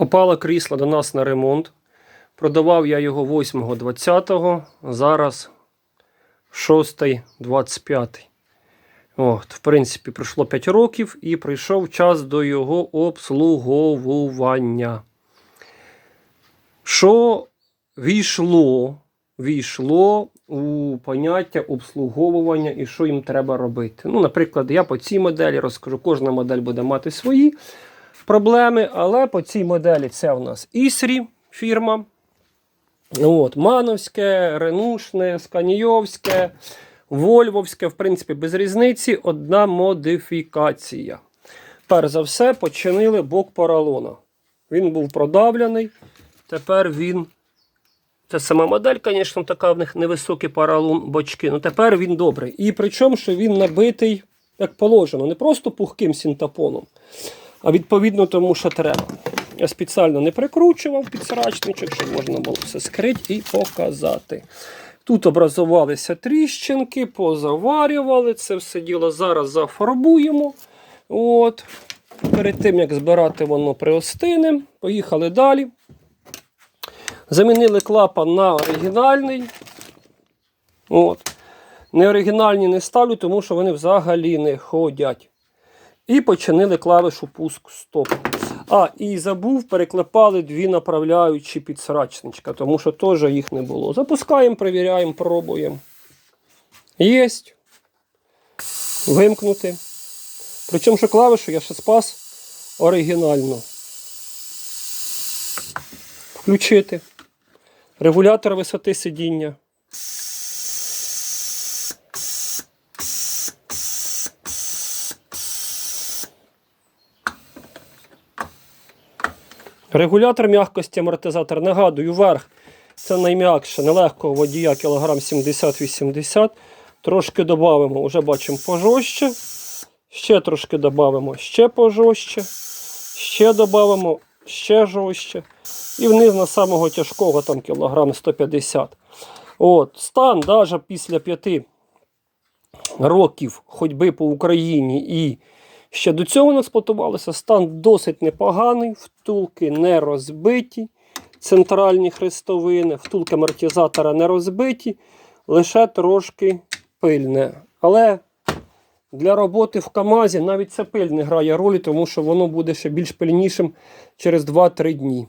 Попало крісло до нас на ремонт. Продавав я його 8.20, зараз 6.25. От, в принципі, пройшло 5 років і прийшов час до його обслуговування. Що війшло, війшло у поняття обслуговування і що їм треба робити. Ну, наприклад, я по цій моделі розкажу, кожна модель буде мати свої проблеми, але по цій моделі це у нас Ісрі фірма. От, Мановське, Ренушне, Сканійовське, Вольвовське, в принципі, без різниці, одна модифікація. Перш за все, починили бок поролона. Він був продавлений. Тепер він. Це сама модель, звісно, така в них невисокі поролон бочки. Ну тепер він добрий. І причому, що він набитий, як положено, не просто пухким синтапоном, а відповідно тому, що треба. Я спеціально не прикручував підсрачничок, щоб можна було все скрити і показати. Тут образувалися тріщинки, позаварювали це все діло. Зараз зафарбуємо. От. Перед тим, як збирати воно приостинем, поїхали далі. Замінили клапан на оригінальний. От. Неоригінальні не ставлю, тому що вони взагалі не ходять. І починили клавішу пуск стоп. А, і забув, переклепали дві направляючі підсрачничка, тому що теж їх не було. Запускаємо, перевіряємо, пробуємо. Єсть. Вимкнути. Причому, що клавішу я ще спас оригінально. Включити. Регулятор висоти сидіння. Регулятор м'якості амортизатор. Нагадую, верх це найм'якше, нелегкого водія кілограм 70-80. Трошки додамо, вже бачимо пожорстче. Ще трошки додамо ще пожорстче. Ще додамо ще жорстче. І вниз на самого тяжкого там кілограм 150. От, Стан навіть після 5 років ходьби по Україні і ще до цього не експлуатувалося, стан досить непоганий, втулки не розбиті, центральні хрестовини, втулки амортизатора не розбиті, лише трошки пильне. Але для роботи в КАМАЗі навіть це пиль не грає ролі, тому що воно буде ще більш пильнішим через 2-3 дні.